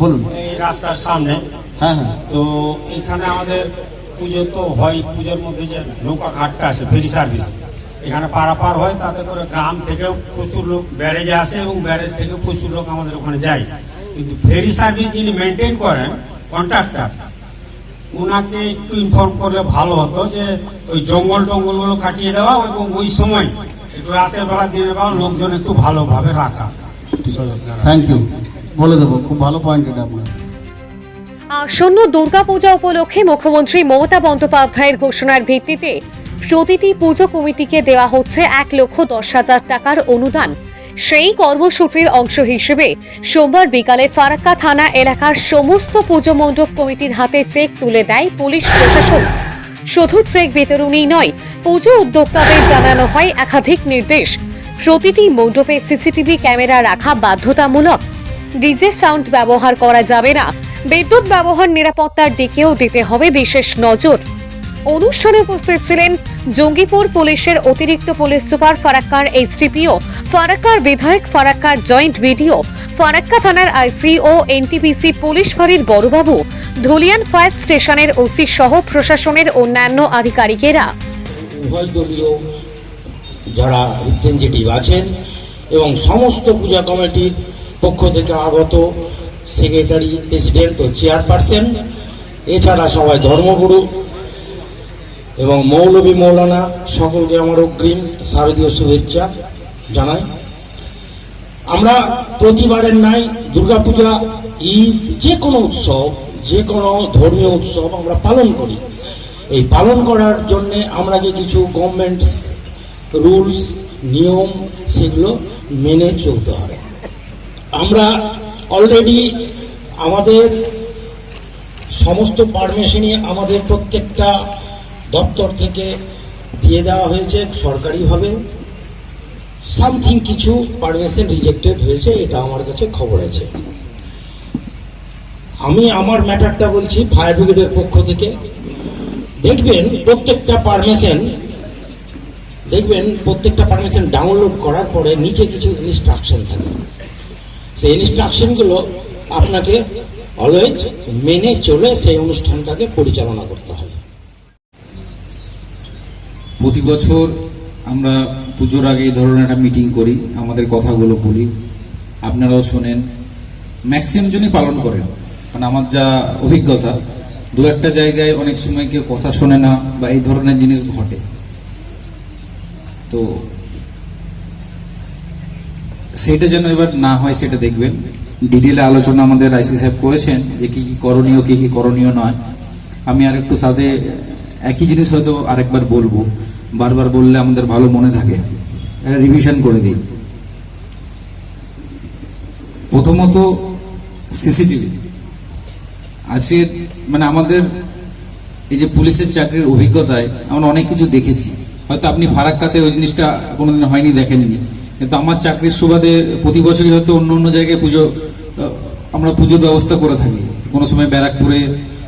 বলুন। এই রাস্তার সামনে। হ্যাঁ হ্যাঁ। তো এখানে আমাদের পুজো তো হয় পুজোর মধ্যে যে নৌকা ঘাটটা আছে ফেরি সার্ভিস এখানে পারাপার হয় তাতে করে গ্রাম থেকেও প্রচুর লোক ব্যারেজে আসে এবং ব্যারেজ থেকে প্রচুর লোক আমাদের ওখানে যায়। কিন্তু ফেরি সার্ভিস যিনি মেনটেন করেন কন্ট্রাক্টর ওনাকে একটু ইনফর্ম করলে ভালো হতো যে ওই জঙ্গল টঙ্গলগুলো কাটিয়ে দেওয়া এবং ওই সময় একটু রাতের বেলা দিনের বেলা লোকজন একটু ভালোভাবে রাখা। থ্যাংক ইউ বলে দেবো, খুব ভালো পয়েন্ট এটা আপনার। আসন্ন দুর্গাপূজা উপলক্ষে মুখ্যমন্ত্রী মমতা বন্দ্যোপাধ্যায়ের ঘোষণার ভিত্তিতে প্রতিটি পুজো কমিটিকে দেওয়া হচ্ছে এক লক্ষ দশ হাজার টাকার অনুদান। সেই কর্মসূচির অংশ হিসেবে সোমবার বিকালে ফারাক্কা থানা এলাকার সমস্ত পুজো মণ্ডপ কমিটির হাতে চেক তুলে দেয় পুলিশ প্রশাসন। শুধু চেক বিতরণই নয়, পুজো উদ্যোক্তাদের জানানো হয় একাধিক নির্দেশ। প্রতিটি মণ্ডপে সিসিটিভি ক্যামেরা রাখা বাধ্যতামূলক। ডিজে সাউন্ড ব্যবহার করা যাবে না। বিদ্যুৎ ব্যবহার নিরাপত্তার দিকেও দিতে হবে বিশেষ নজর। অনুষ্ঠানে উপস্থিত ছিলেন জঙ্গিপুর পুলিশের অতিরিক্ত পুলিশ সুপার ফারাক্কার এইচডিপিও, ফারাক্কার বিধায়ক ফারাক্কার জয়েন্ট ভিডিও ফারাক্কা থানার আইসি ও এনটিপিসি পুলিশ ফাঁড়ির বড়বাবু, ধুলিয়ান ফায়ার স্টেশনের ওসি সহ প্রশাসনের অন্যান্য আধিকারিকেরা। উভয় দলীয় যারা রিপ্রেজেন্টেটিভ আছেন এবং সমস্ত পূজা কমিটির পক্ষ থেকে আগত সেক্রেটারি প্রেসিডেন্ট ও চেয়ারপারসন, এছাড়া সবাই ধর্মগুরু এবং মৌলবী মৌলানা, সকলকে আমার অগ্রিম শারদীয় শুভেচ্ছা জানাই। আমরা প্রতিবারের নাই দুর্গাপূজা, ঈদ, যে কোনো উৎসব, যে কোনো ধর্মীয় উৎসব আমরা পালন করি। এই পালন করার জন্যে আমরা যে কিছু গভর্নমেন্ট রুলস নিয়ম, সেগুলো মেনে চলতে হয়। আমরা অলরেডি আমাদের সমস্ত পারমিশনই আমাদের প্রত্যেকটা দপ্তর থেকে দিয়ে দেওয়া হয়েছে সরকারিভাবে। সামথিং কিছু পারমিশন রিজেক্টেড হয়েছে, এটা আমার কাছে খবর আছে। আমি আমার ম্যাটারটা বলছি ফায়ার ব্রিগেডের পক্ষ থেকে। দেখবেন প্রত্যেকটা পারমিশন দেখবেন প্রত্যেকটা পারমিশন ডাউনলোড করার পরে নিচে কিছু ইনস্ট্রাকশন থাকে। সেই ইনস্ট্রাকশনগুলো আপনাকে অলওয়েজ মেনে চলে সেই অনুষ্ঠানটাকে পরিচালনা করতে হয়। প্রতি বছর আমরা পুজোর আগে এই ধরনের একটা মিটিং করি, আমাদের কথাগুলো বলি। আপনারাও শোনেন। ম্যাক্সিমাম জনই পালন করেন। মানে আমার যা অভিজ্ঞতা, দু একটা জায়গায় অনেক সময় কেউ কথা শোনে না বা এই ধরনের জিনিস ঘটে। তো সেটা যেন এবার না হয়, সেটা দেখবেন। ডিটেলে আলোচনা আমাদের আইসি সাহেব করেছেন যে কি কি করণীয়, কি কি করণীয় নয়। আমি আর একটু সাথে, একই জিনিস হয়তো আরেকবার বলব। বারবার বললে আমাদের ভালো মনে থাকে। রিভিশন করে দিই। প্রথমত সিসিটিভি আজকের মানে আমাদের এই যে পুলিশের চাকরির অভিজ্ঞতায় আমরা অনেক কিছু দেখেছি। হয়তো আপনি ফারাক্কাতে ওই জিনিসটা কোনোদিন হয়নি দেখেননি। কিন্তু আমার চাকরির সুবাদে প্রতি বছরই হয়তো অন্য অন্য জায়গায় পুজো আমরা পুজোর ব্যবস্থা করে থাকি। কোনো সময় ব্যারাকপুরে,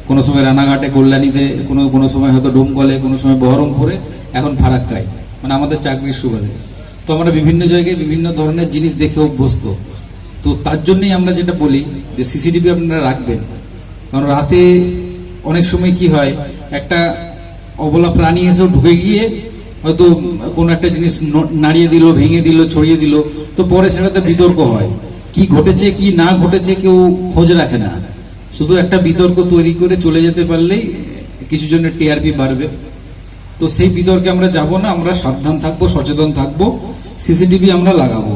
কোনো সময় রানাঘাটে, কল্যাণীতে, কোনো কোনো সময় হয়তো ডোমকলে, কোনো সময় বহরমপুরে, এখন ফারাক্কায়। মানে আমাদের চাকরির সুবাদে। তো আমরা বিভিন্ন জায়গায় বিভিন্ন ধরনের জিনিস দেখে অভ্যস্ত। তো তার জন্যই আমরা যেটা বলি যে সিসিটিভি আপনারা রাখবেন। কারণ রাতে অনেক সময় কি হয়, একটা অবলা প্রাণী এসেও ঢুকে গিয়ে হয়তো কোনো একটা জিনিস নাড়িয়ে দিল, ভেঙে দিল, ছড়িয়ে দিল, তো পরে সেটাতে বিতর্ক হয়। কি ঘটেছে, কি না ঘটেছে কেউ খোঁজ রাখে না। শুধু একটা বিতর্ক তৈরি করে চলে যেতে পারলেই কিছু জনের টিআরপি বাড়বে। তো সেই বিতর্কে আমরা যাব না, আমরা সাবধান থাকব, সচেতন থাকব, সিসিটিভি আমরা লাগাবো।